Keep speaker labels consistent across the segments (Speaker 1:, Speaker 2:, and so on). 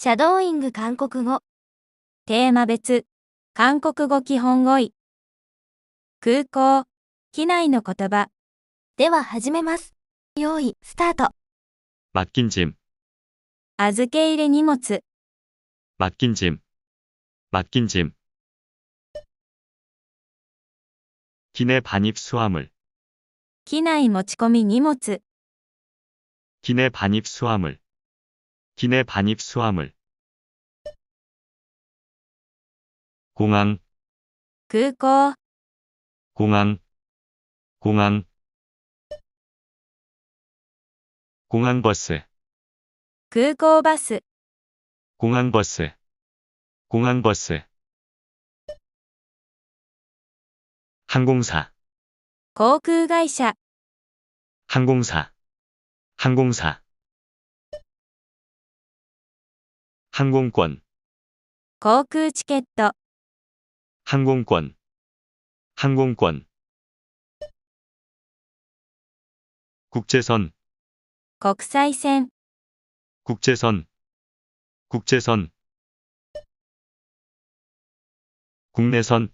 Speaker 1: シャドーイング韓国語。
Speaker 2: テーマ別、韓国語基本語彙。空港、機内の言葉。
Speaker 1: では始めます。用意、スタート。
Speaker 3: 맡긴 짐,
Speaker 2: 預け入れ荷物。
Speaker 3: 맡긴 짐, 맡긴 짐. 기내 반입 수화물,
Speaker 2: 機内持ち込み荷物。
Speaker 3: 기내 반입 수화물, 기내 반입 수화물. 공항,
Speaker 2: 空港、
Speaker 3: 공항, 공항. 공항버스,
Speaker 2: 空港バス。
Speaker 3: 공항버스, 공항버스. 항공사,
Speaker 2: 航空会社。
Speaker 3: 항공사, 항공사. 항공권,
Speaker 2: 航空チケット。
Speaker 3: 항공권, 항공권. 국제선,
Speaker 2: 国際線。
Speaker 3: 국제선, 국제선. 국내선,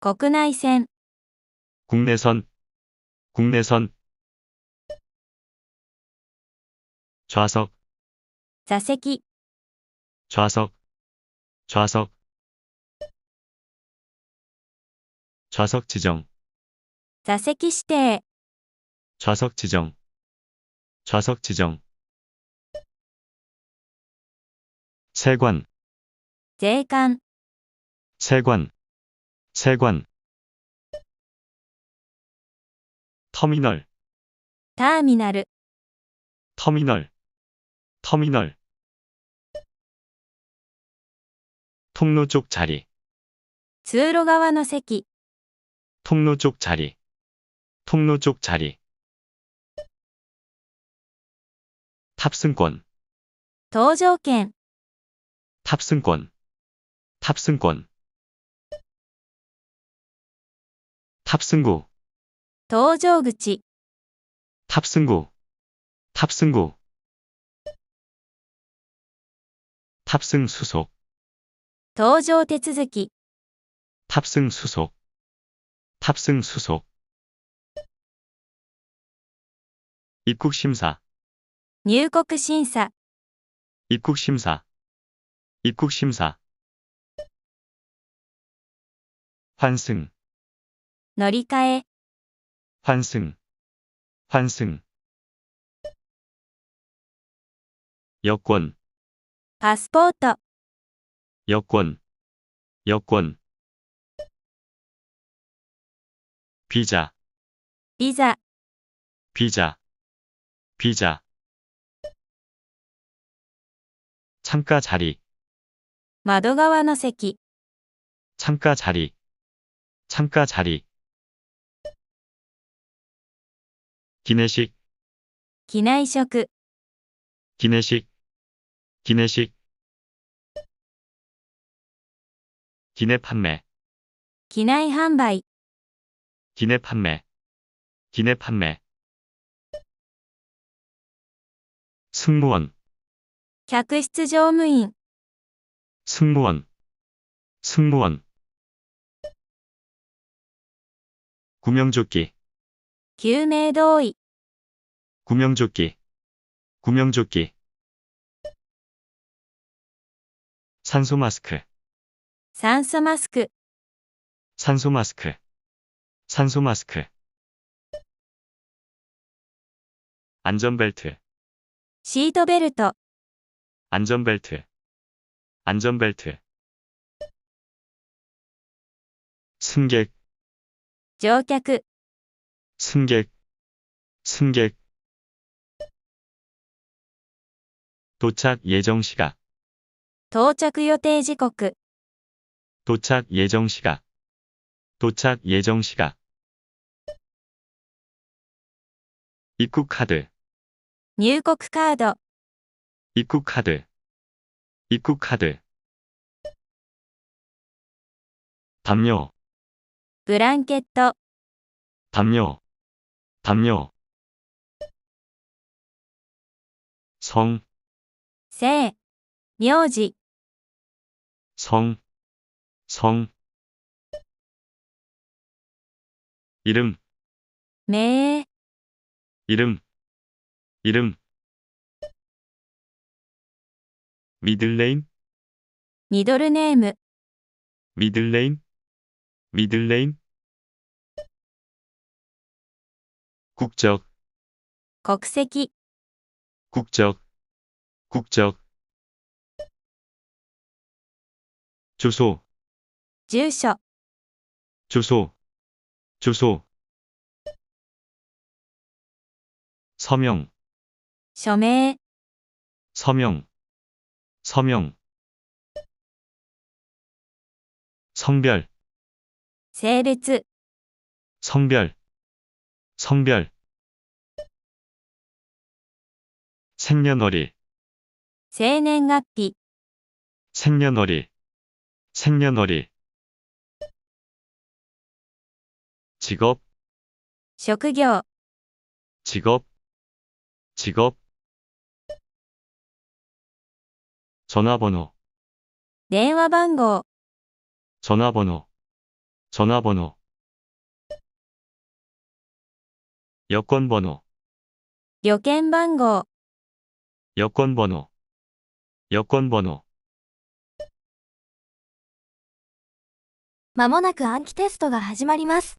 Speaker 2: 国内線。
Speaker 3: 국내선, 국내선. 좌석,
Speaker 2: 座席。
Speaker 3: 좌석, 좌석. 좌석 지정,
Speaker 2: 座席指定。
Speaker 3: 좌석 지정, 좌석 지정. 세관,
Speaker 2: 税関。
Speaker 3: 세관, 세관. 터미널,
Speaker 2: ターミナル。
Speaker 3: 터미널, 터미널. 통로 쪽 자리,
Speaker 2: 通路側の席。
Speaker 3: 통로 쪽 자리, 통로 쪽 자리. 탑승권,
Speaker 2: 搭乗券。
Speaker 3: 탑승권, 탑승권. 탑승구,
Speaker 2: 搭乗口。
Speaker 3: 탑승구, 탑승구. 탑승 수속,
Speaker 2: 搭乗手続き。
Speaker 3: 탑승 수속, 탑승 수속. 입국 심사,
Speaker 2: 入国審査。
Speaker 3: 입국 심사, 입국 심사. 환승,
Speaker 2: 乗り換え。
Speaker 3: 환승, 환승. 여권,
Speaker 2: パスポート。
Speaker 3: 여권, 여권. 비자,
Speaker 2: ビザ。
Speaker 3: 비자, 비자. 창가 자리,
Speaker 2: 窓側の席。
Speaker 3: 창가 자리, 창가 자리. 기내식,
Speaker 2: 機内食。
Speaker 3: 기내식, 기내식. 기내 판매.
Speaker 2: 기나이 한바이
Speaker 3: 기내 판매. 기내 판매. 승무원.
Speaker 2: 객실 조무인.
Speaker 3: 승무원. 승무원. 구명조끼.
Speaker 2: 규명도의.
Speaker 3: 구명조끼. 구명조끼. 산소 마스크.
Speaker 2: 산소 마스크.
Speaker 3: 산소 마스크. 산소 마스크. 안전벨트.
Speaker 2: 시트벨트.
Speaker 3: 안전벨트. 안전벨트. 승객.
Speaker 2: 승객
Speaker 3: 승객. 승객. 도착 예정 시각.
Speaker 2: 도착 예정 시각
Speaker 3: 도착 예정 시각, 도착 예정 시각. 입국 카드,
Speaker 2: 入国カード。
Speaker 3: 입국 카드, 입국 카드. 담요,
Speaker 2: ブランケット。
Speaker 3: 담요, 담요. 성,
Speaker 2: 세 名字、
Speaker 3: 성, 성. 이름.
Speaker 2: 매
Speaker 3: 이름. 이름. 미들네임
Speaker 2: 미들네임
Speaker 3: 미들네임 미들네임 국적.
Speaker 2: 국세기.
Speaker 3: 국적. 국적. 주소.
Speaker 2: 住所、
Speaker 3: 주소, 주소. 서명,
Speaker 2: 署名、
Speaker 3: 서명, 서명. 성별,
Speaker 2: 性別、
Speaker 3: 성별, 성별. 생년월일,
Speaker 2: 生年月日、
Speaker 3: 생년월일, 생년월일. 직업,
Speaker 2: 職業、
Speaker 3: 직업, 직업. 전화번호,
Speaker 2: 電話番号、
Speaker 3: 전화번호, 전화번호. 여권번호,
Speaker 2: 旅券番号、
Speaker 3: 여권번호, 여권번호.
Speaker 1: まもなく暗記テストが始まります。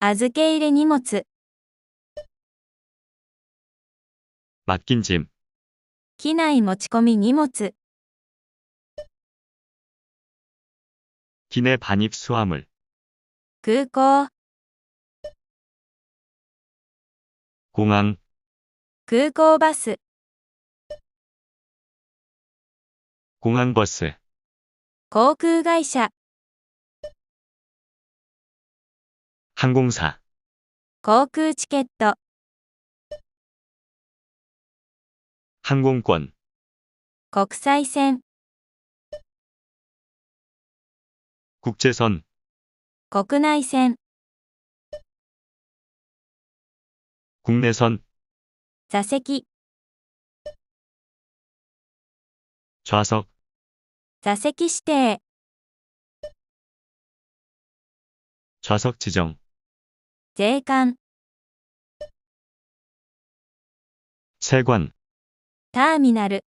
Speaker 2: 預け入れ荷物、
Speaker 3: 맡긴 짐,
Speaker 2: 機内持ち込み荷物、
Speaker 3: 기내 반입 수화물,
Speaker 2: 空港、
Speaker 3: 공항,
Speaker 2: 空港バス、
Speaker 3: 공항버스,
Speaker 2: 航空会社、
Speaker 3: 항공사,
Speaker 2: 航空チケット、
Speaker 3: 항공권,
Speaker 2: 国際線、
Speaker 3: 국제선,
Speaker 2: 国内線、
Speaker 3: 국내선,
Speaker 2: 座席、
Speaker 3: 좌석,
Speaker 2: 座席指定、
Speaker 3: 좌석 지정,
Speaker 2: 税関、
Speaker 3: 세관,
Speaker 2: ターミナル、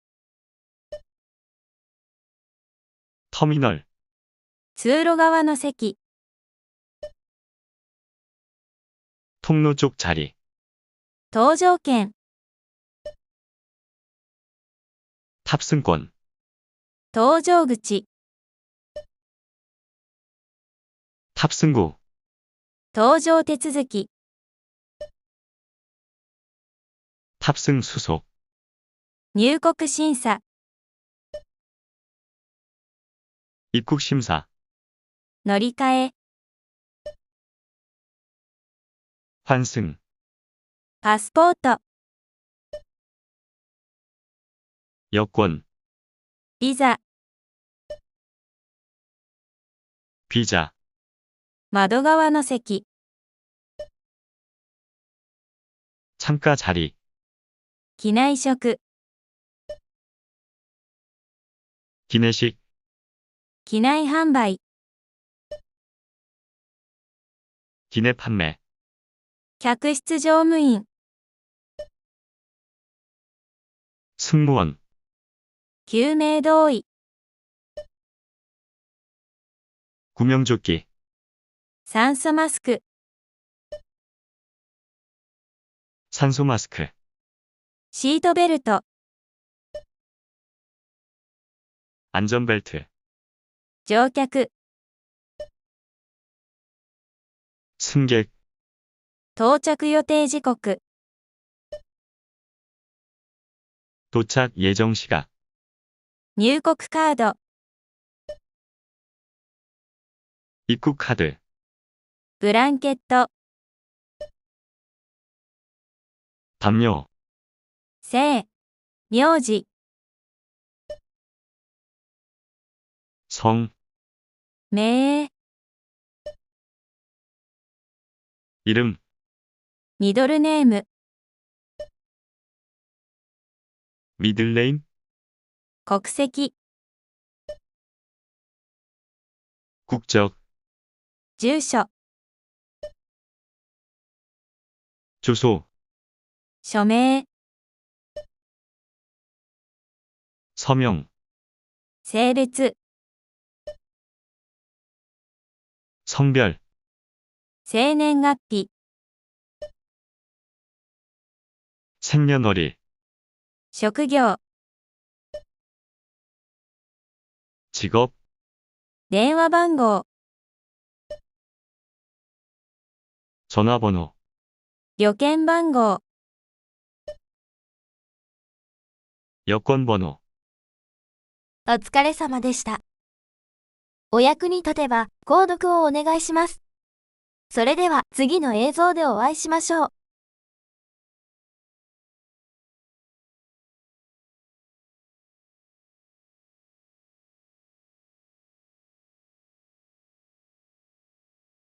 Speaker 3: 터미널,
Speaker 2: 通路側の席、
Speaker 3: 통로 쪽 자리,
Speaker 2: 搭乗券、
Speaker 3: 탑승권,
Speaker 2: 搭乗口、
Speaker 3: 탑승구,
Speaker 2: 搭乗手続き、
Speaker 3: 탑승 수속,
Speaker 2: 入国審査、
Speaker 3: 입국 심사,
Speaker 2: 乗り換え、
Speaker 3: 환승,
Speaker 2: パスポート、
Speaker 3: 여권,
Speaker 2: ビザ、
Speaker 3: 비자,
Speaker 2: 窓側の席、
Speaker 3: 창가 자리,
Speaker 2: 機内食、
Speaker 3: 기내식,
Speaker 2: 機内販売、
Speaker 3: 기내 판매,
Speaker 2: 客室乗務員、
Speaker 3: 승무원,
Speaker 2: 救命胴衣、
Speaker 3: 구명조끼,
Speaker 2: 酸素マスク、
Speaker 3: 산소 마스크,
Speaker 2: シートベルト、
Speaker 3: 안전벨트,
Speaker 2: 乗客、
Speaker 3: 승객,
Speaker 2: 到着予定時刻、
Speaker 3: 도착 예정 시각,
Speaker 2: 入国カード、
Speaker 3: 입국 카드,
Speaker 2: ブランケット、
Speaker 3: 담요,
Speaker 2: 姓、名字、
Speaker 3: 성,
Speaker 2: 名、
Speaker 3: 이름,
Speaker 2: ミドルネーム、
Speaker 3: 미들네임,
Speaker 2: 国籍、
Speaker 3: 국적,
Speaker 2: 住所、
Speaker 3: 주소,
Speaker 2: 署名、
Speaker 3: 서명,
Speaker 2: 性別、
Speaker 3: 성별,
Speaker 2: 生年月日、
Speaker 3: 생년월일,
Speaker 2: 職業、
Speaker 3: 직업,
Speaker 2: 電話番号、
Speaker 3: 전화번호,
Speaker 2: 旅券番号、
Speaker 3: 여권번호.
Speaker 1: お疲れ様でした。お役に立てば、購読をお願いします。それでは次の映像でお会いしましょう。